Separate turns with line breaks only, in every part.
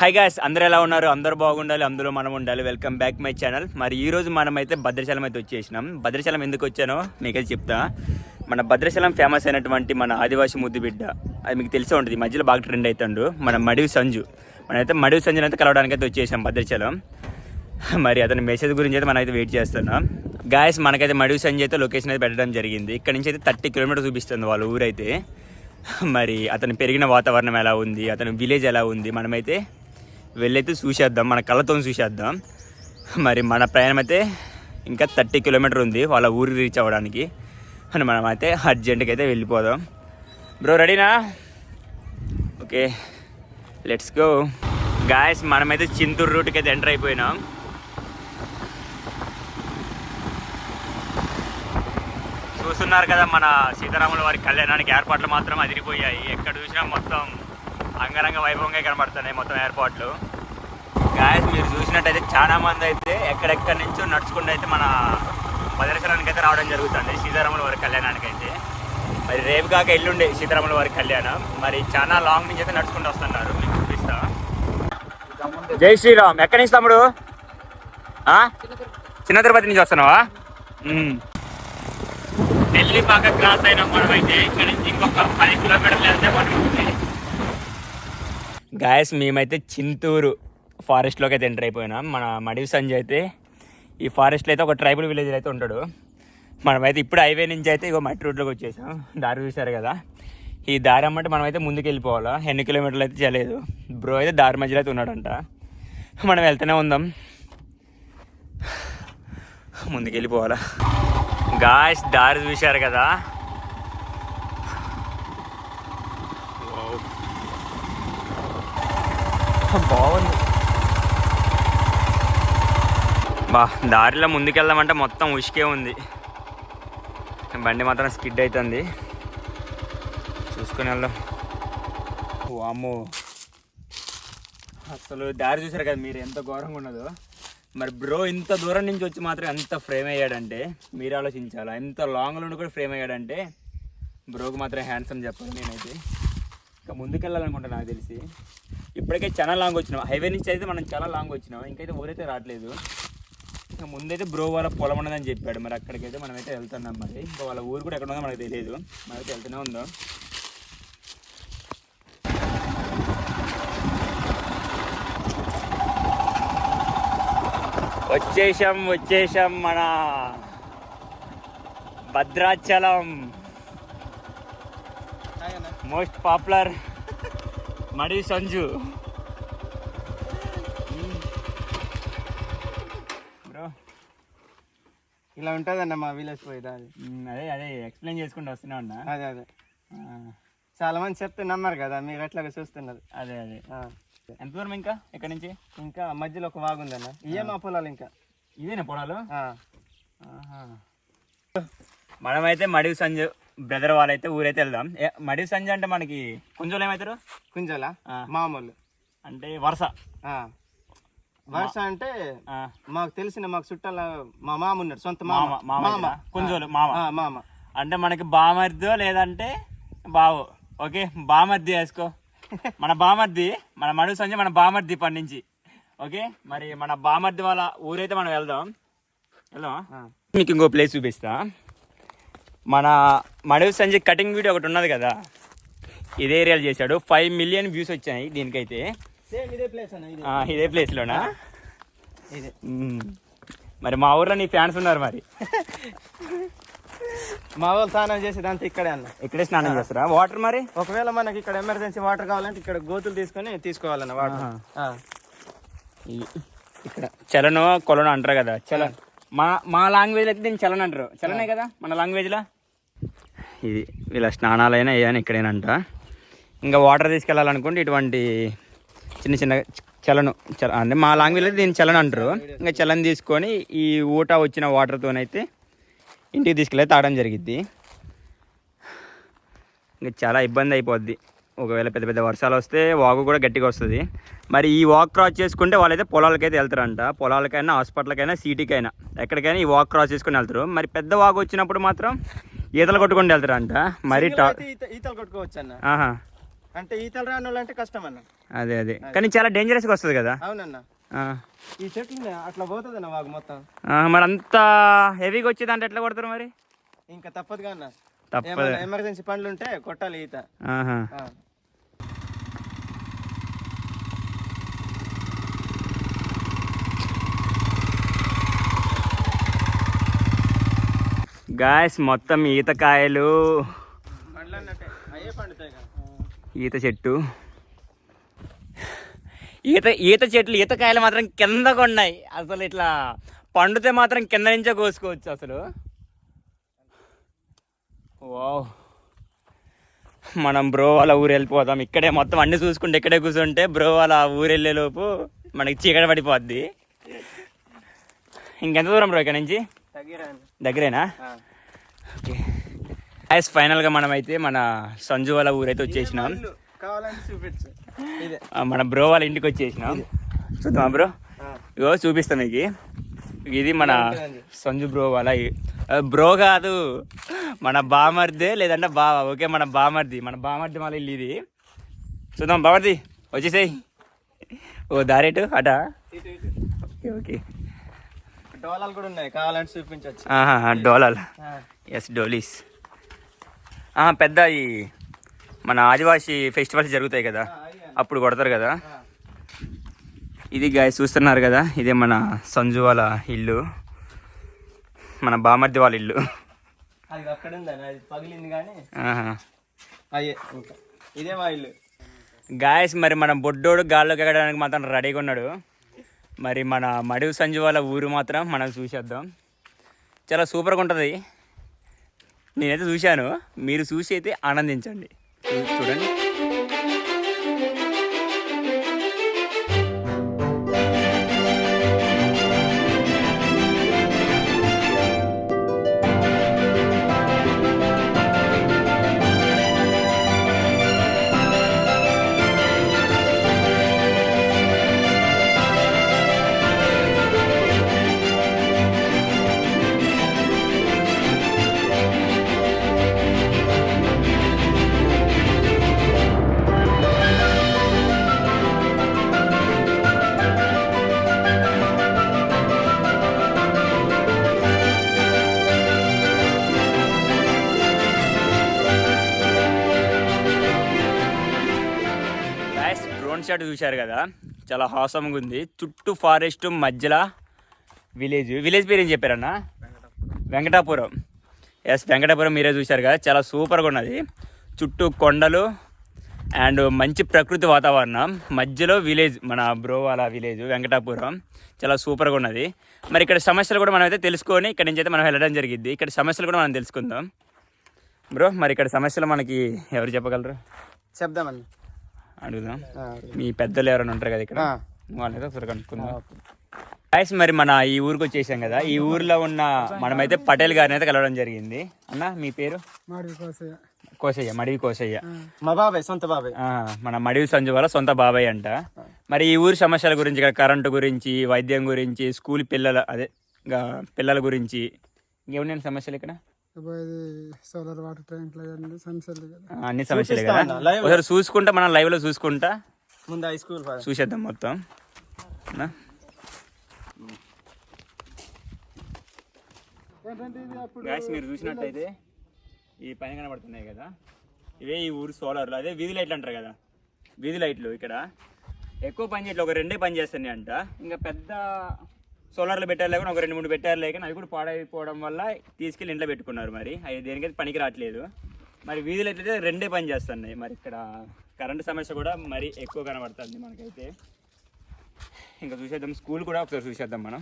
Hi guys అందరు ఎలా ఉన్నారు? అందరూ బాగుండాలి అందులో మనం ఉండాలి. వెల్కమ్ బ్యాక్ మై ఛానల్ మరి ఈ రోజు మనమైతే భద్రాచలం అయితే వచ్చేసినాం. భద్రాచలం ఎందుకు వచ్చానో మీకైతే చెప్తా. మన భద్రాచలం ఫేమస్ అయినటువంటి మన ఆదివాసి ముద్దు బిడ్డ అది మీకు తెలిసే ఉంటుంది. ఈ మధ్యలో బాగా ట్రెండ్ అవుతాడు మన మడివి సంజు. మనమైతే మడివి సంజుని అయితే కలవడానికి అయితే వచ్చేసాం భద్రాచలం. మరి అతని మెసేజ్ గురించి అయితే మనం అయితే వెయిట్ చేస్తున్నాం. గాయస్ మనకైతే మడివి సంజు అయితే లొకేషన్ అయితే పెట్టడం జరిగింది. ఇక్కడ నుంచి అయితే థర్టీ కిలోమీటర్ చూపిస్తుంది వాళ్ళ ఊరైతే. మరి అతను పెరిగిన వాతావరణం ఎలా ఉంది? అతని విలేజ్ ఎలా ఉంది? మనమైతే వెళ్ళైతే చూసేద్దాం మన కళ్ళతో చూసేద్దాం. మరి మన ప్రయాణం అయితే ఇంకా థర్టీ కిలోమీటర్ ఉంది వాళ్ళ ఊరికి రీచ్ అవ్వడానికి. అని మనం అయితే అర్జెంట్గా అయితే వెళ్ళిపోదాం. బ్రో రెడీనా ఓకే లెట్స్ గో గాయస్ మనమైతే చింతూరు రూట్కి అయితే ఎంటర్ అయిపోయినాం. చూస్తున్నారు కదా మన సీతారాముల వారి కళ్యాణానికి ఏర్పాట్లు మాత్రం అదిరిపోయాయి. ఎక్కడ చూసినా మొత్తం అంగరంగ వైభవంగా కనబడుతున్నాయి మొత్తం ఏర్పాట్లు గాయస్ మీరు చూసినట్టయితే చాలా మంది అయితే ఎక్కడెక్కడి నుంచో నడుచుకుంటూ అయితే మన ప్రదర్శనానికి అయితే రావడం జరుగుతుంది. సీతారాముల వారి కళ్యాణానికి అయితే. మరి రేపు కాక ఎల్లుండే సీతారాముల వారి కళ్యాణం. మరి చాలా లాంగ్ నుంచి అయితే నడుచుకుంటూ వస్తున్నారు. మీకు చూపిస్తా. జై శ్రీరామ్. ఎక్కడి నుంచి తమ్ముడు? చిన్న తిరుపతి నుంచి వస్తున్నావా? ఢిల్లీ పక్క క్రాస్ అయిన మనం అయితే ఇక్కడ నుంచి ఇంకొక పది కిలోమీటర్లు వెళ్తే మనం గాయస్ మేమైతే చింతూరు ఫారెస్ట్లోకి అయితే ఎంటర్ అయిపోయినాం. మన మడివి సంజయ్ అయితే ఈ ఫారెస్ట్లో అయితే ఒక ట్రైబల్ విలేజ్ అయితే ఉంటాడు. మనమైతే ఇప్పుడు హైవే నుంచి అయితే ఇగో మట్టి రోడ్లోకి వచ్చేసాం. దారి చూసారు కదా. ఈ దారి అమ్మంటే మనమైతే ముందుకు వెళ్ళిపోవాలా? ఎన్ని కిలోమీటర్లు అయితే చేయలేదు. బ్రో అయితే దారి మధ్యలో అయితే ఉన్నాడంట. మనం వెళ్తూనే ఉందాం. ముందుకు వెళ్ళిపోవాలా? గాయస్ దారి చూశారు కదా. బాగుంది. బా దారిలో ముందుకెళ్దామంటే మొత్తం ఉసికే ఉంది. బండి మాత్రం స్కిడ్ అవుతుంది చూసుకుని వెళ్దాం. వామ్మో. అసలు దారి చూసారు కదా మీరు ఎంత ఘోరంగా ఉన్నదో. మరి బ్రో ఇంత దూరం నుంచి వచ్చి మాత్రం ఎంత ఫ్రేమ్ అయ్యాడంటే మీరు ఆలోచించాలా? ఎంత లాంగ్ నుండి కూడా ఫ్రేమ్ అయ్యాడంటే బ్రోకి మాత్రం హ్యాండ్సమ్ చెప్పాలి నేనైతే. ఇంకా ముందుకెళ్ళాలనుకుంటా నాకు తెలిసి. ఇప్పటికే చాలా లాంగ్ వచ్చినాం. హైవే నుంచి అయితే మనం చాలా లాంగ్ వచ్చినాం. ఇంకైతే ఊరైతే రావట్లేదు. ఇంకా ముందైతే బ్రో వాళ్ళ పొలం ఉన్నదని చెప్పాడు. మరి అక్కడికైతే మనమైతే వెళ్తున్నాం మరి. ఇంకా వాళ్ళ ఊరు కూడా ఎక్కడ ఉందో మనకు తెలియదు. మనమైతే వెళ్తూనే ఉందాం. వచ్చేసాం వచ్చేసాం మన భద్రాచలం. మోస్ట్ పాపులర్ మడి సంజు. బ్రో
ఇలా ఉంటుందన్న మా విలేజ్ పోయి దారి
అదే అదే ఎక్స్ప్లెయిన్ చేసుకుంటూ వస్తున్నా ఉన్నా
అదే అదే. చాలా మంది చెప్తే నమ్మరు కదా మీరు ఎట్లాగా చూస్తున్నారు.
అదే అదే. ఎంత దూరం ఇంకా? ఎక్కడి నుంచి?
ఇంకా మధ్యలో ఒక వాగు ఉందన్న. ఇయే మా పొలాలు ఇంకా.
ఇదేనా పొలాలు. మనమైతే మడివి సంజు బ్రదర్ వాళ్ళైతే ఊరైతే వెళ్దాం. మడివి సంజు అంటే మనకి కుంజోలు ఏమవుతారు
కుంజల. మామూలు.
అంటే వరుస.
వరుస అంటే మాకు తెలిసిన మాకు చుట్టాల మా మామ ఉన్నాడు సొంత
మామ.
మామ.
కుంజోలు మామ.
మామ.
అంటే మనకి బామర్దో లేదంటే బావు. ఓకే? బామర్ది వేసుకో. మన బామర్ది మన మడుగు సంజయ్ మన బామర్ది నుంచి. ఓకే? మరి మన బామర్ది వాళ్ళ ఊరైతే మనం వెళ్దాం. వెళ్దాం. మీకు ఇంకో ప్లేస్ చూపిస్తా. మన మడుగు సంజయ్ కటింగ్ వీడియో ఒకటి ఉన్నది కదా? ఇదే ఏరియాలో చేశాడు. ఫైవ్ మిలియన్ వ్యూస్ వచ్చాయి దీనికైతే.
ఇదే
ప్లేస్లోనా. మరి మా ఊర్లో నీ ఫ్యాన్స్ ఉన్నారు మరి.
మా వాళ్ళు స్నానం చేసేది అంతా ఇక్కడే అన్న.
ఇక్కడే స్నానం చేస్తారా? వాటర్ మరి?
ఒకవేళ మనకి ఇక్కడ ఎమర్జెన్సీ వాటర్ కావాలంటే ఇక్కడ గోతులు తీసుకొని తీసుకోవాలన్న వాటర్
ఇక్కడ చలనో కొలను అంటారు కదా చల మా మా లాంగ్వేజ్ అయితే దీన్ని చలన్ అంటారు. చలనే కదా మన లాంగ్వేజ్లో ఇది వీళ్ళ స్నానాలైనా ఏమైనా అని ఇక్కడేనంట. ఇంకా వాటర్ తీసుకెళ్ళాలనుకుంటే ఇటువంటి చిన్న చిన్న చలను చల అంటే మా లాంగ్వేజ్లో దీన్ని చలన్ అంటారు. ఇంకా చలన్ తీసుకొని ఈ ఊట వచ్చిన వాటర్తోనైతే ఇంటికి తీసుకెళ్ళి తాగడం జరిగిద్ది. ఇంకా చాలా ఇబ్బంది అయిపోద్ది. ఒకవేళ పెద్ద పెద్ద వర్షాలు వస్తే వాగు కూడా గట్టిగా వస్తుంది. మరి ఈ వాక్ క్రాస్ చేసుకుంటే వాళ్ళైతే పొలాలకైతే వెళ్తారంట. పొలాలకైనా హాస్పిటల్కైనా సిటీకైనా ఎక్కడికైనా ఈ వాక్ క్రాస్ చేసుకుని వెళ్తారు. మరి పెద్ద వాగు వచ్చినప్పుడు మాత్రం ఈతలు కొట్టుకుంటూ వెళ్తారంట. మరి
ఈతలు కొట్టుకోవచ్చు అన్న
ఆహా
అంటే ఈతలు రాని వాళ్ళు అంటే కష్టం అన్న
అదే అదే. కానీ చాలా డేంజరస్గా వస్తుంది కదా.
అవునన్న. ఈ చెట్లు అట్లా పోతుంది వాగు మొత్తం?
మరి అంత హెవీగా వచ్చేదంటే ఎట్లా కొడతారు మరి?
ఇంకా తప్పదుగా అన్న.
తప్పదు.
ఎమర్జెన్సీ పనులు ఉంటే కొట్టాలి ఈత.
గాయస్ మొత్తం ఈతకాయలు
పండుతాయి కదా
ఈత చెట్టు. ఈత ఈత చెట్లు ఈతకాయలు మాత్రం కిందకు ఉన్నాయి అసలు ఇట్లా పండితే మాత్రం కింద నుంచే కోసుకోవచ్చు అసలు. వావ్. మనం బ్రో వాళ్ళ ఊరు వెళ్ళిపోతాం ఇక్కడే మొత్తం అన్ని చూసుకుంటే ఇక్కడే కూర్చుంటే బ్రో వాళ్ళ ఊరు వెళ్ళే లోపు మనకి చీకటి పడిపోద్ది. ఇంకెంత దూరం బ్రో ఇక్కడ నుంచి. దగ్గరేనా. ఓకే ఐస్ ఫైనల్గా మనమైతే మన సంజు వాళ్ళ ఊరైతే వచ్చేసినాం. మన బ్రో వాళ్ళ ఇంటికి వచ్చేసినాం. చూద్దామా బ్రో. ఇగో చూపిస్తాం మీకు. ఇది మన సంజు బ్రో వాళ్ళ బ్రో కాదు. మన బామర్దే లేదంటే బావ. ఓకే మన బామర్ది. మన బామర్ది వాళ్ళ ఇల్లు ఇది. చూద్దాం బామర్ది వచ్చేసేయ్. ఓ దారేటు అటా? Okay okay.
డోలాలు కూడా ఉన్నాయి. కావాలంటే చూపించవచ్చు
ఆహా డోలాల్. ఎస్ డోలీస్. ఆ, పెద్ద ఈ మన ఆదివాసీ ఫెస్టివల్స్ జరుగుతాయి కదా. అప్పుడు కొడతారు కదా. ఇది గాయ చూస్తున్నారు కదా ఇదే మన సంజు వాళ్ళ ఇల్లు. మన బామర్ది వాళ్ళ ఇల్లు.
అది అక్కడ అది పగిలింది కానీ. అయ్యే ఇదే మా ఇల్లు.
గాయస్ మరి మన బొడ్డోడు గాల్లోకి ఎక్కడానికి మాత్రం రెడీగా ఉన్నాడు. మరి మన మడివి సంజు వాళ్ళ ఊరు మాత్రం మనం చూసేద్దాం. చాలా సూపర్గా ఉంటుంది. నేనైతే చూశాను. మీరు చూసి అయితే ఆనందించండి. చూడండి. షాట్ చూశారు కదా చాలా హాసంగా ఉంది. చుట్టూ ఫారెస్ట్ మధ్యలో విలేజ్ విలేజ్ పేరు ఏం చెప్పారన్న? వెంకటాపురం. ఎస్ వెంకటాపురం మీరే చూశారు కదా చాలా సూపర్గా ఉన్నది. చుట్టూ కొండలు అండ్ మంచి ప్రకృతి వాతావరణం. మధ్యలో విలేజ్ మన బ్రోవాల విలేజ్ వెంకటాపురం. చాలా సూపర్గా ఉన్నది. మరి ఇక్కడ సమస్యలు కూడా మనం అయితే తెలుసుకొని ఇక్కడ నుంచి అయితే మనం వెళ్ళడం జరిగింది. ఇక్కడ సమస్యలు కూడా మనం తెలుసుకుందాం. బ్రో మరి ఇక్కడ సమస్యలు మనకి ఎవరు చెప్పగలరు?
చెప్దామండి.
అడుగుదాం. మీ పెద్దలు ఎవరైనా ఉంటారు కదా ఇక్కడ?
ఆ.
వాళ్ళైతే ఒకసారి కనుక్కుందాం. గాయస్ మరి మన ఈ ఊరికి వచ్చేసాం కదా. ఈ ఊర్లో ఉన్న మనమైతే పటేల్ గారిని అయితే కలవడం జరిగింది. అన్న మీ పేరు? కోసయ్య. మడివి కోసయ్య.
మా బాబాయ్ సొంత బాబాయ్.
ఆ, మన మడివి సంజు వాళ్ళ సొంత బాబాయ్ అంట. మరి ఈ ఊరి సమస్యల గురించి ఇక్కడ కరెంటు గురించి వైద్యం గురించి స్కూల్ పిల్లల అదే పిల్లల గురించి ఇంకేమున్నాయి సమస్యలు ఇక్కడ?
సోలార్ వాటర్ ట్యాంక్లు సమస్యలు కదా.
అన్ని సమస్యలే
చూపిస్తా
కదా?
live.
ఒకసారి చూసుకుంటా మనం లైవ్లో చూసుకుంటా.
ముందు హై స్కూల్ పద.
చూసేద్దాం మొత్తం. నా? గాయస్ మీరు చూసినట్టయితే ఈ పైన కనబడుతున్నాయి కదా. ఇవే ఈ ఊరు సోలార్లు. అదే వీధి లైట్లు అంటారు కదా. వీధి లైట్లు ఇక్కడ. ఎక్కువ పని చేయట్లేదు ఒక రెండే పని చేస్తున్నాయి అంట. ఇంకా పెద్ద సోలార్లు పెట్టారు లేకుండా ఒక రెండు మూడు పెట్టారు లేకుండా అవి కూడా పాడైపోవడం వల్ల తీసుకెళ్ళి ఇంట్లో పెట్టుకున్నారు మరి. అవి దేనికైతే పనికి రావట్లేదు. మరి వీధి లైట్లు అయితే రెండే పని చేస్తున్నాయి. మరి ఇక్కడ కరెంటు సమస్య కూడా మరి ఎక్కువ కనబడుతుంది మనకైతే. ఇంకా చూసేద్దాం. స్కూల్ కూడా ఒకసారి చూసేద్దాం మనం.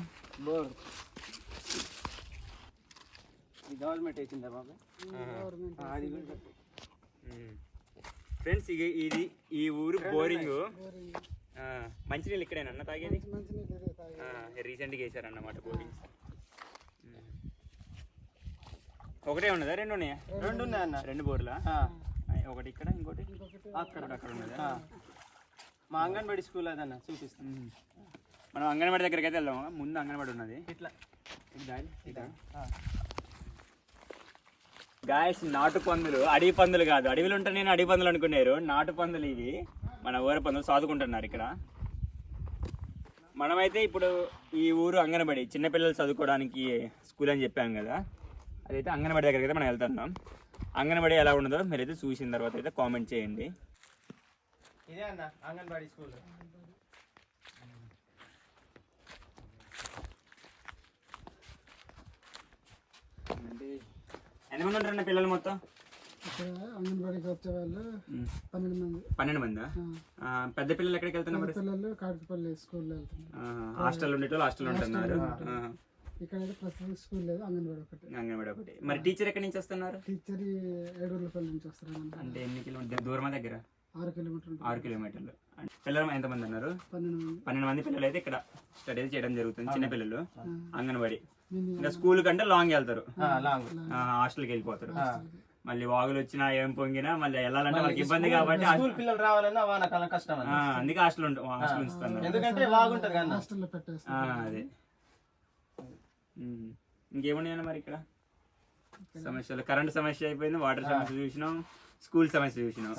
గవర్నమెంట్ వేసిందా.
ఫ్రెండ్స్ ఇది ఇది ఈ ఊరు బోరింగ్. మంచినీళ్ళు ఇక్కడేనా? అన్న తాగేది? రీసెంట్గా వేసారన్నమాట బోరింగ్ ఒకటే ఉన్నదా? రెండు ఉన్నాయా?
రెండు ఉన్నాయి అన్న.
రెండు బోర్లా?
ఆ,
ఒకటి ఇక్కడ ఇంకోటి?
అక్కడ
అక్కడ ఉన్నదా.
మా అంగన్వాడి స్కూల్ అదన్న చూపిస్తాను.
ఉమ్. మనం అంగన్వాడి దగ్గరికి అయితే వెళ్దాము? ముందు అంగన్వాడి ఉన్నది.
ఇట్లా.
గాయస్ నాటు పందులు అడవి పందులు కాదు. అడవిలో ఉంటే నేను అడవి పందులు అనుకున్నారు నాటు పందులు ఇవి. మన ఊర పందులు సాదుకుంటున్నారు ఇక్కడ. మనమైతే ఇప్పుడు ఈ ఊరు అంగనబడి చిన్నపిల్లలు చదువుకోవడానికి స్కూల్ అని చెప్పాం కదా. అదైతే అంగనబడి దగ్గరికి అయితే మనం వెళ్తున్నాం. అంగనబడి ఎలా ఉండదో మీరైతే చూసిన తర్వాత అయితే కామెంట్ చేయండి.
ఇదే అన్న అంగన్వాడీ స్కూల్.
ఎంతమంది ఉంటారన్న పిల్లలు మొత్తం?
ఇక్కడ అంగన్వాడీకి వచ్చే వాళ్ళు పన్నెండు మంది.
పన్నెండు మందా? ఆ, పెద్ద పిల్లలు ఎక్కడికి వెళ్తున్నారు మరి?
పిల్లలు కాటిపల్లి స్కూల్లో వెళ్తున్నారు.
హాస్టల్ ఉండేటోళ్ళు హాస్టల్ ఉంటున్నారు. ఆ,
ఇక్కడ అయితే ప్రస్తుతం స్కూల్ లేదు అంగన్వాడీ ఒకటి.
అంగన్వాడి ఒకటి. మరి టీచర్ ఎక్కడి నుంచి వస్తున్నారు?
టీచర్ ఏడుగులపల్లి నుంచి వస్తారు.
అంటే ఎన్ని కిలోమీటర్ దూరమా దగ్గర?
ఆరు కిలోమీటర్ ఉంటుంది.
ఆరు కిలోమీటర్లు. అంటే పిల్లలు ఎంతమంది అన్నారు?
పన్నెండు మంది.
పన్నెండు మంది పిల్లలు అయితే ఇక్కడ స్టడీ చేయడం జరుగుతుంది చిన్న పిల్లలు. అంగన్వాడి. ఇంకా స్కూల్ కంటే లాంగ్ వెళ్తారు.
లాంగ్.
ఆ, హాస్టల్కి వెళ్ళిపోతారు. మళ్ళీ వాగులు వచ్చినా ఏం పొంగినా మళ్ళీ వెళ్ళాలంటే వాళ్ళకి ఇబ్బంది కాబట్టి
స్కూల్ పిల్లలు రావాలన్నా వానకాలం కష్టం
అందుకే హాస్టల్ ఉంట- హాస్టల్ ఉంచుతున్నారు
ఎందుకంటే బాగుంటది కదా
హాస్టల్లో
అదే. ఇంకేమున్నాయన్న మరి ఇక్కడ? సమస్యలు. కరెంట్ సమస్య అయిపోయింది వాటర్ సమస్య చూసినాం స్కూల్ సమస్య చూసినాం.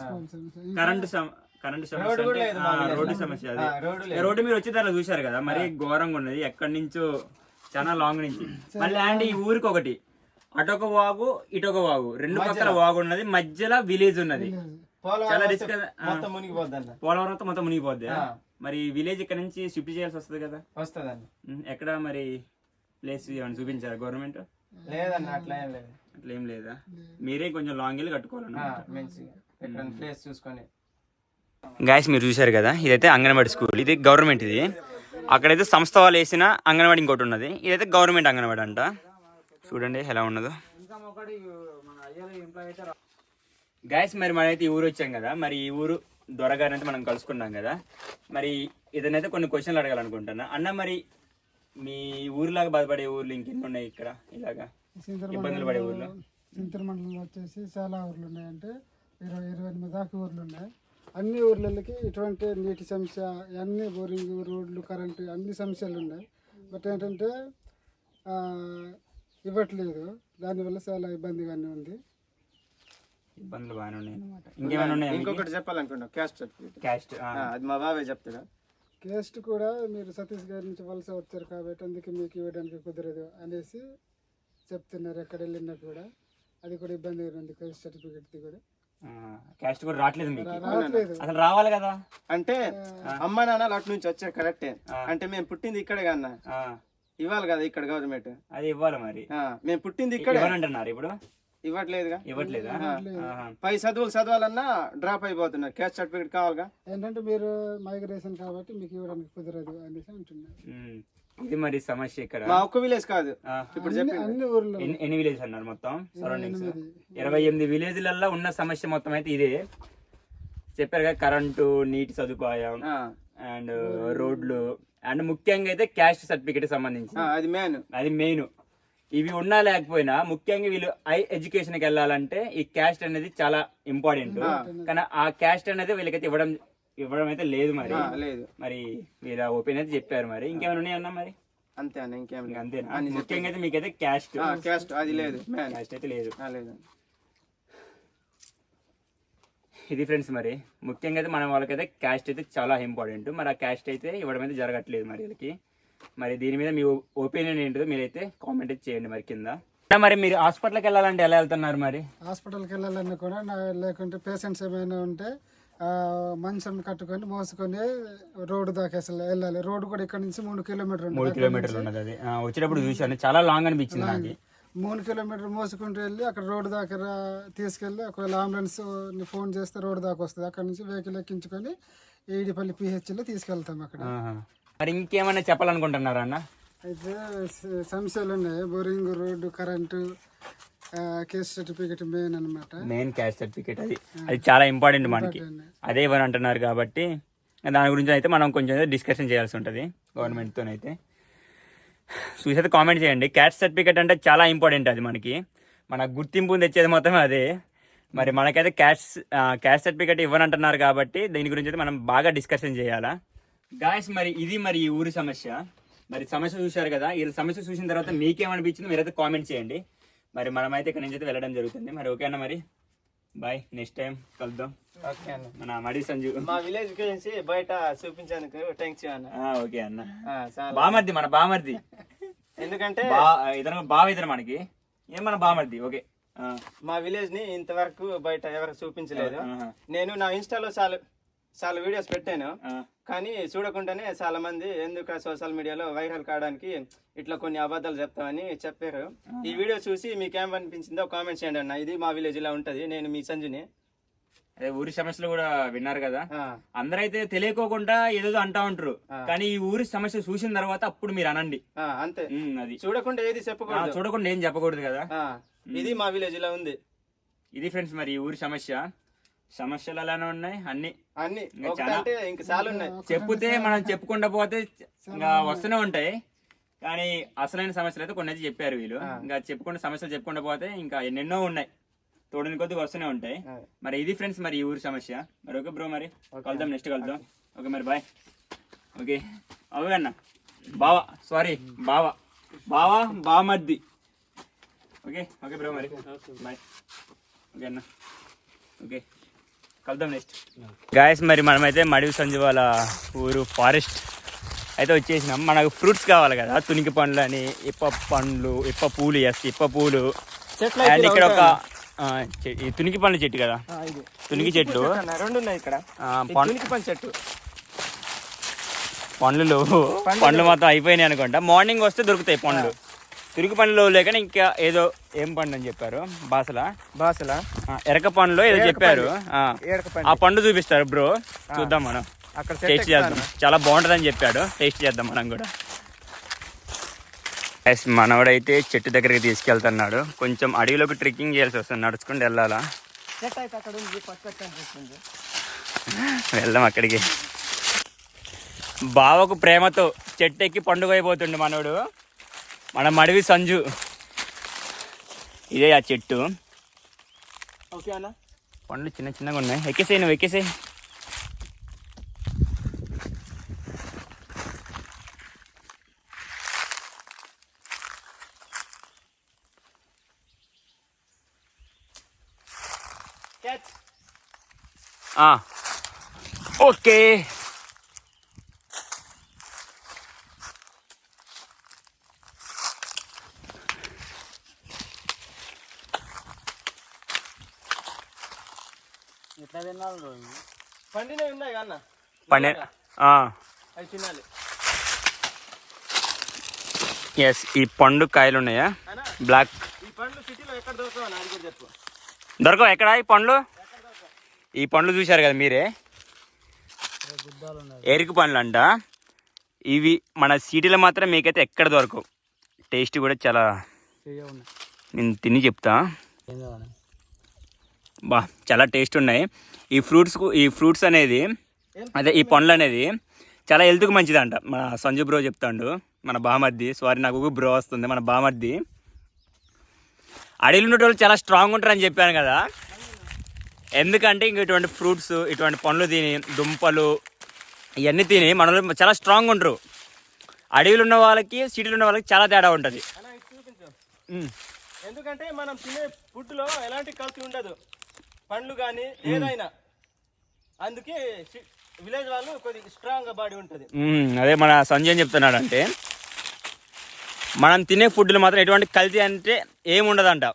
కరెంట్ సమ- కరెంట్ సమస్య
రోడ్డు.
సమస్య
ఆ,
అదే
రోడ్డు
మీరు వచ్చే తర్వాత చూశారు కదా మరి ఘోరంగా ఉన్నది ఎక్కడి నుంచో చాలా లాంగ్ నుంచి. మళ్ళీ అండ్ ఈ ఊరికి ఒకటి. అటొక వాగు ఇటొక వాగు. రెండు పక్కల వాగు ఉన్నది మధ్యలో విలేజ్ ఉన్నది.
పోలవరం
చాలా
అన్న
పోలవరం అంతా మొత్తం మునిగిపోద్ది. మరి విలేజ్ ఇక్కడ నుంచి షిఫ్ట్ చేయాల్సి వస్తుంది కదా?
వస్తుంది అన్న
ఉమ్, ఎక్కడ మరి ప్లేస్ ఏమైనా చూపించారు గవర్నమెంట్
లేదన్న అట్లా ఏం లేదు.
అట్లా ఏం లేదా? మీరే కొంచెం లాంగ్ వెళ్ళి
ఎక్కడ ప్లేస్ చూసుకొని.
గాయస్ మీరు చూశారు కదా? ఇదైతే అంగన్వాడీ స్కూల్ ఇది గవర్నమెంట్ ఇది. అక్కడైతే సంస్థ వాళ్ళు వేసిన అంగన్వాడీ ఇంకోటి ఉన్నది. ఇదైతే గవర్నమెంట్ అంగన్వాడీ అంట. చూడండి ఎలా ఉన్నదో. గాయస్ మరి మనమైతే ఈ ఊరు వచ్చాం కదా. మరి ఈ ఊరు దొరగారిని అయితే మనం కలుసుకున్నాం కదా. మరి ఇదనైతే కొన్ని క్వశ్చన్లు అడగాలనుకుంటున్నా. అన్న మరి మీ ఊరిలాగా బాధపడే ఊర్లు ఇంకెన్ని ఉన్నాయి ఇక్కడ? ఇలాగా ఇబ్బందులు పడే ఊర్లో?
సింతర్ మండలంలో వచ్చేసి చాలా ఊర్లు ఉన్నాయంటే ఇరవై ఇరవై ఎనిమిది దాకా ఊర్లు ఉన్నాయి. అన్ని ఊర్లకి ఇటువంటి నీటి సమస్య అన్ని బోరింగ్ రోడ్లు కరెంటు అన్ని సమస్యలు ఉన్నాయి. బట్ ఏంటంటే ఆ, ఇవ్వట్లేదు. దానివల్ల చాలా ఇబ్బందిగానే ఉంది.
ఇబ్బందులు బాగానే ఉన్నాయి అనమాట ఇంకేమైనా ఉన్నాయి
ఇంకొకటి చెప్పాలనుకున్నా. క్యాస్ట్ సర్టిఫికేట్
క్యాస్ట్
అది మా బాబాయ్ చెప్తాడా.
కేస్ట్ కూడా మీరు సతీష్ గారి నుంచి వలస వచ్చారు కాబట్టి అందుకే మీకు ఇవ్వడానికి కుదరదు అనేసి చెప్తున్నారు ఎక్కడ వెళ్ళినా కూడా. అది కూడా ఇబ్బందిగా ఉంది కేస్ట్ సర్టిఫికేట్ది కూడా.
క్యాస్ట్ కూడా రావట్లేదు మీకు? అసలు రావాలి కదా?
అంటే అమ్మ నాన్నలు అటు నుంచి వచ్చారు కరెక్టే. అంటే మేము పుట్టింది ఇక్కడే కన్నా.
ఆ,
ఇవ్వాలి కదా ఇక్కడ గవర్నమెంట్
అది ఇవ్వాలి మరి.
మేము పుట్టింది ఇక్కడే.
ఇవ్వనంటున్నారు ఇప్పుడు?
ఇవ్వట్లేదుగా?
ఇవ్వట్లేదా.
పై చదువులు చదవాలన్నా డ్రాప్ అయిపోతున్నారు. క్యాస్ట్ సర్టిఫికేట్ కావాలిగా?
ఏంటంటే మీరు మైగ్రేషన్ కాబట్టి మీకు ఇవ్వడానికి కుదరదు అనేసి అంటున్నారు.
ఇది మరి సమస్య ఇక్కడ.
మా ఒక్క విలేజ్ కాదు. ఇప్పుడు చెప్పి
అన్ని ఊర్లో
ఎన్ని విలేజ్ అన్నారు మొత్తం? సరౌండింగ్స్. ఇరవై ఎనిమిది విలేజ్లలో ఉన్న సమస్య మొత్తం అయితే ఇదే. చెప్పారు కదా కరెంటు నీటి సదుపాయం అండ్ రోడ్లు. అండ్ ముఖ్యంగా అయితే క్యాస్ట్ సర్టిఫికేట్ సంబంధించి.
అది మెయిన్
అది మెయిన్ ఇవి ఉన్నా లేకపోయినా ముఖ్యంగా వీళ్ళు హై ఎడ్యుకేషన్కి వెళ్ళాలంటే ఈ క్యాస్ట్ అనేది చాలా ఇంపార్టెంట్ కానీ ఆ క్యాస్ట్ అనేది వీళ్ళకైతే ఇవ్వడం ఇవ్వడం అయితే లేదు మరి.
లేదు.
మరి వీళ్ళ ఒపీనియన్ అయితే చెప్పారు మరి. ఇంకేమైనా ఉన్నాయన్నా మరి?
అంతే అన్న ఇంకేం
ఇంకా
లేదు
అంతేనా ముఖ్యంగా అయితే మీకైతే క్యాస్ట్.
క్యాస్ట్. అది లేదు.
క్యాస్ట్ అయితే లేదు.
లేదు.
ఇది ఫ్రెండ్స్ మరి. ముఖ్యంగా అయితే మన వాళ్ళకైతే క్యాస్ట్ అయితే చాలా ఇంపార్టెంట్ మరి ఆ క్యాస్ట్ అయితే ఇవ్వడం అయితే జరగట్లేదు మరి వీళ్ళకి. మరి దీని మీద మీ ఒపీనియన్ ఏంటో మీరైతే కామెంట్ చేయండి మరి కింద. మరి మీరు హాస్పిటల్కి వెళ్ళాలంటే ఎలా వెళ్తున్నారు మరి?
హాస్పిటల్కి వెళ్ళాలన్నా కూడా లేకుంటే పేషెంట్స్ ఏమైనా ఉంటే మంచం కట్టుకొని మోసుకొని రోడ్డు దాకా అసలు వెళ్ళాలి. రోడ్డు కూడా ఇక్కడ నుంచి మూడు కిలోమీటర్ ఉంది.
మూడు కిలోమీటర్లు ఉన్నది అది. వచ్చేటప్పుడు చూశాను. చాలా లాంగ్ అనిపించింది నాకు.
మూడు కిలోమీటర్ మోసుకుంటూ వెళ్ళి అక్కడ రోడ్డు దాకా తీసుకెళ్ళి ఒకవేళ అంబులెన్స్ ఫోన్ చేస్తే రోడ్డు దాకా వస్తుంది. అక్కడ నుంచి వెహికల్ ఎక్కించుకొని ఏడిపల్లి పిహెచ్లో తీసుకెళ్తాం అక్కడ.
మరి ఇంకేమైనా చెప్పాలనుకుంటున్నారా అన్న?
అయితే సమస్యలు ఉన్నాయి. Boring road current case certificate main అనమాట
మెయిన్ క్యాస్ట్ సర్టిఫికేట్ అది. అది చాలా ఇంపార్టెంట్ మనకి. అదే ఇవ్వని అంటున్నారు కాబట్టి దాని గురించి అయితే మనం కొంచెం డిస్కషన్ చేయాల్సి ఉంటుంది గవర్నమెంట్తోనైతే. చూసేది కామెంట్ చేయండి. క్యాస్ట్ సర్టిఫికేట్ అంటే చాలా ఇంపార్టెంట్ అది మనకి. మన గుర్తింపు తెచ్చేది మొత్తం అదే. మరి మనకైతే క్యాస్ట్ క్యాష్ సర్టిఫికేట్ ఇవ్వనంటున్నారు కాబట్టి దీని గురించి అయితే మనం బాగా డిస్కషన్ చేయాలా. గాయస్ మరి ఇది మరి ఈ ఊరి సమస్య. మరి సమస్య చూశారు కదా ఈ సమస్య చూసిన తర్వాత మీకేమనిపించింది? మీరైతే కామెంట్ చేయండి. మరి మనమైతే ఇక్కడ నుంచి అయితే వెళ్ళడం జరుగుతుంది. మరి ఓకే మరి? బాయ్ నెక్స్ట్ టైం కలుద్దాం.
ఓకే అన్న.
మన మడి సంజు.
మా విలేజ్ గురించి బయట చూపించేందుకు థ్యాంక్స్ అన్న.
ఓకే అన్న. బామర్ది మన బామర్ది.
ఎందుకంటే
ఇతను బావ ఇతను మనకి. ఏం మన బామర్ది? ఓకే
మా విలేజ్ని ఇంతవరకు బయట ఎవరు చూపించలేదు. నేను నా ఇన్స్టాలో చాలా చాలా వీడియోస్ పెట్టాను. కానీ చూడకుండానే చాలా మంది ఎందుకు సోషల్ మీడియాలో వైరల్ కావడానికి ఇట్లా కొన్ని అబద్ధాలు చెప్తామని చెప్పారు. ఈ వీడియో చూసి మీకు ఏమనిపించిందో కామెంట్ చేయండి అన్న. ఇది మా విలేజ్ ఇలా ఉంటది. నేను మీ సంజుని.
అదే ఊరి సమస్యలు కూడా విన్నారు కదా. అందరైతే తెలియకోకుండా ఏదో అంటా ఉంటారు. కానీ ఈ ఊరి సమస్య చూసిన తర్వాత అప్పుడు మీరు అనండి.
అంతే.
అది.
చూడకుండా ఏది చెప్పకూడదు.
చూడకుండా ఏం చెప్పకూడదు కదా.
ఇది మా విలేజ్ ఇలా ఉంది.
ఇది ఫ్రెండ్స్ మరి ఈ ఊరి సమస్య. సమస్యలు అలానే ఉన్నాయి. అన్ని.
అన్ని
ఇంకా
ఒకటి
చాలా-
అంటే ఇంక చాలా ఉన్నాయి.
చెప్పుతే మనం చెప్పుకుండా పోతే ఇంకా వస్తూనే ఉంటాయి. కానీ అసలైన సమస్యలు అయితే కొన్ని అయితే చెప్పారు వీళ్ళు. ఇంకా చెప్పుకుంటే సమస్యలు చెప్పుకుంటూ పోతే ఇంకా ఎన్నెన్నో ఉన్నాయి. తోడని కొద్దిగా వస్తూనే ఉంటాయి. మరి ఇది ఫ్రెండ్స్ మరి ఈ ఊరి సమస్య. మరి ఓకే బ్రో మరి. కలుద్దాం నెక్స్ట్ కలుద్దాం. ఓకే. మరి బాయ్. ఓకే. అవే అన్న. బావా సారీ బావా. బావా బామర్ది. ఓకే ఓకే బ్రో మరి. బాయ్. ఓకే అన్న. ఓకే. కలుద్దాం నెక్స్ట్ గాయస్ మరి మనమైతే మడివి సంజు వాళ్ళ ఊరు ఫారెస్ట్ అయితే వచ్చేసినాం. మనకు ఫ్రూట్స్ కావాలి కదా. తునికి పండ్లు అని ఇప్ప పండ్లు ఇప్ప పూలు ఎస్ ఇప్ప పూలు. అండ్ ఇక్కడ ఒక ఈ తునికి పండ్ల చెట్టు కదా. తునికి చెట్లు.
రెండు ఉన్నాయి ఇక్కడ. తునికి చెట్టు.
పండ్లు పండ్లు మొత్తం అయిపోయినాయి అనుకుంటా. మార్నింగ్ వస్తే దొరుకుతాయి పండ్లు. తురికి పండ్లు లేక ఇంకా ఏదో ఏం పండు అని చెప్పారు? బాసల?
బాసల?
ఎరక పండ్లు ఏదో చెప్పారు. ఆ. పండు. చూపిస్తారు బ్రో. చూద్దాం మనం.
అక్కడ
టేస్ట్ చేద్దాం. చాలా బాగుంటుందని చెప్పాడు. టేస్ట్ చేద్దాం మనం కూడా. ఎస్ మనవడైతే చెట్టు దగ్గరికి తీసుకెళ్తున్నాడు. కొంచెం అడవిలోకి ట్రెక్కింగ్ చేయాల్సి వస్తుంది. నడుచుకుంటూ వెళ్ళాలా? వెళ్దాం అక్కడికి. బావకు ప్రేమతో చెట్టు ఎక్కి పండుగ అయిపోతుండే మనోడు. మన మడివి సంజు. ఇదే ఆ చెట్టు.
ఓకే అన్న.
పండ్లు చిన్న చిన్నగా ఉన్నాయి. ఎక్కేసేయి నువ్వు ఎక్కేసేయి. ఓకే
ఎట్లా తిన్నాను పండినవి ఉన్నాయి కదా అన్న తినాలి.
ఎస్ ఈ పండు కాయలు ఉన్నాయా బ్లాక్
దొరకవు?
ఎక్కడ ఈ పండ్లు? ఈ పండ్లు చూశారు కదా మీరే? ఎరుకు పండ్లు అంట ఇవి మన సిటీలో మాత్రం మీకైతే ఎక్కడ దొరకవు. టేస్ట్ కూడా చాలా నేను తిని చెప్తా. బా చాలా టేస్ట్ ఉన్నాయి. ఈ ఫ్రూట్స్ ఈ ఫ్రూట్స్ అనేది అదే ఈ పండ్లు అనేది చాలా హెల్త్కి మంచిదంట. మన సంజు బ్రో చెప్తాడు మన బామర్ది సారీ నాకు బ్రో వస్తుంది మన బామర్ది. అడవిలో ఉన్న వాళ్ళు చాలా స్ట్రాంగ్ ఉంటారని చెప్పాను కదా. ఎందుకంటే ఇంక ఇటువంటి ఫ్రూట్స్ ఇటువంటి పండ్లు తిని దుంపలు ఇవన్నీ తిని మనలో చాలా స్ట్రాంగ్ ఉంటారు. అడవిలో ఉన్న వాళ్ళకి సిటీలో ఉన్న వాళ్ళకి చాలా తేడా ఉంటుంది.
ఎందుకంటే మనం తినే ఫుడ్లో ఎలాంటి కల్తీ ఉండదు. పండ్లు కానీ ఏదైనా. అందుకే విలేజ్ వాళ్ళు కొద్దిగా స్ట్రాంగ్ బాడీ ఉంటుంది.
అదే మన సంజయ్ చెప్తున్నాడు అంటే మనం తినే ఫుడ్లు మాత్రం ఎటువంటి కల్తీ అంటే ఏముండదంట.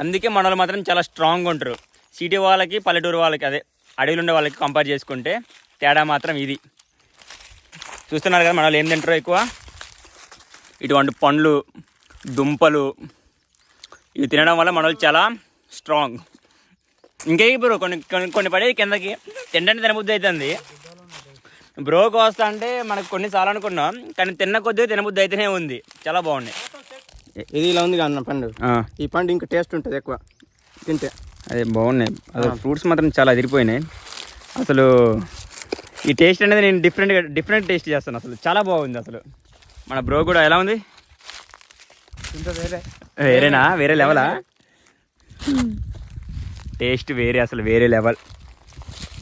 అందుకే మనలు మాత్రం చాలా స్ట్రాంగ్ ఉంటారు. సిటీ వాళ్ళకి పల్లెటూరు వాళ్ళకి అదే అడవిలో ఉండే వాళ్ళకి కంపేర్ చేసుకుంటే తేడా మాత్రం ఇది. చూస్తున్నారు కదా మనల్ని ఏం తింటారో ఎక్కువ? ఇటువంటి పండ్లు దుంపలు ఇవి తినడం వల్ల మనల్ని చాలా స్ట్రాంగ్ ఇంకే బ్రో కొన్ని కొన్ని కొన్ని పడేది కిందకి. తినడానికి తినబుద్ధి అవుతుంది బ్రోకి వస్తా అంటే మనకు కొన్ని చాలా అనుకున్నాం కానీ తిన్న కొద్దిగా తినబుద్ధి అయితేనే ఉంది. చాలా బాగున్నాయి
ఇది ఇలా ఉంది అన్న పండు. ఈ పండు ఇంకా టేస్ట్ ఉంటుంది ఎక్కువ. తింటే.
అదే బాగున్నాయి. అసలు ఫ్రూట్స్ మాత్రం చాలా అదిరిపోయినాయి. అసలు ఈ టేస్ట్ అనేది నేను డిఫరెంట్గా డిఫరెంట్ టేస్ట్ చేస్తాను. అసలు చాలా బాగుంది అసలు. మన బ్రో కూడా ఎలా ఉంది? వేరేనా? వేరే లెవెలా? టేస్ట్ వేరే అసలు వేరే లెవెల్.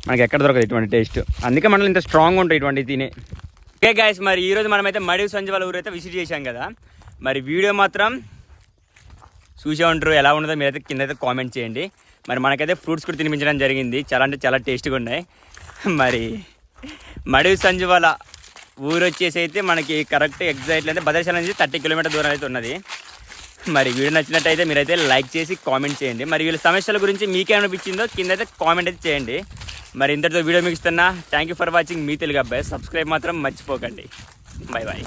మనకి ఎక్కడ దొరకదు ఇటువంటి టేస్ట్. అందుకే మనం ఇంత స్ట్రాంగ్ ఉంటాయి ఇటువంటి తినే. ఓకే గాయస్ మరి ఈరోజు మనమైతే మడివి సంజయ్ వాళ్ళ ఊరైతే విజిట్ చేశాం కదా. మరి వీడియో మాత్రం చూసే ఉంటారు ఎలా ఉండదో మీరైతే కింద అయితే కామెంట్ చేయండి. మరి మనకైతే ఫ్రూట్స్ కూడా తినిపించడం జరిగింది. చాలా అంటే చాలా టేస్ట్గా ఉన్నాయి. మరి మడివి సంజు వాళ్ళ ఊరు వచ్చేసి అయితే మనకి కరెక్ట్ ఎగ్జాక్ట్లీ అయితే భద్రశాల నుంచి థర్టీ కిలోమీటర్ దూరం అయితే ఉన్నది. మరి వీడియో నచ్చినట్టయితే మీరైతే లైక్ చేసి కామెంట్ చేయండి. మరి వీళ్ళ సమస్యల గురించి మీకేమనిపించిందో కింద అయితే కామెంట్ అయితే చేయండి. మరి ఇంతటితో వీడియో మీకు ఇస్తున్నా థ్యాంక్ యూ ఫర్ వాచింగ్ మీ తెలుగు అబ్బాయి. సబ్స్క్రైబ్ మాత్రం మర్చిపోకండి. Bye bye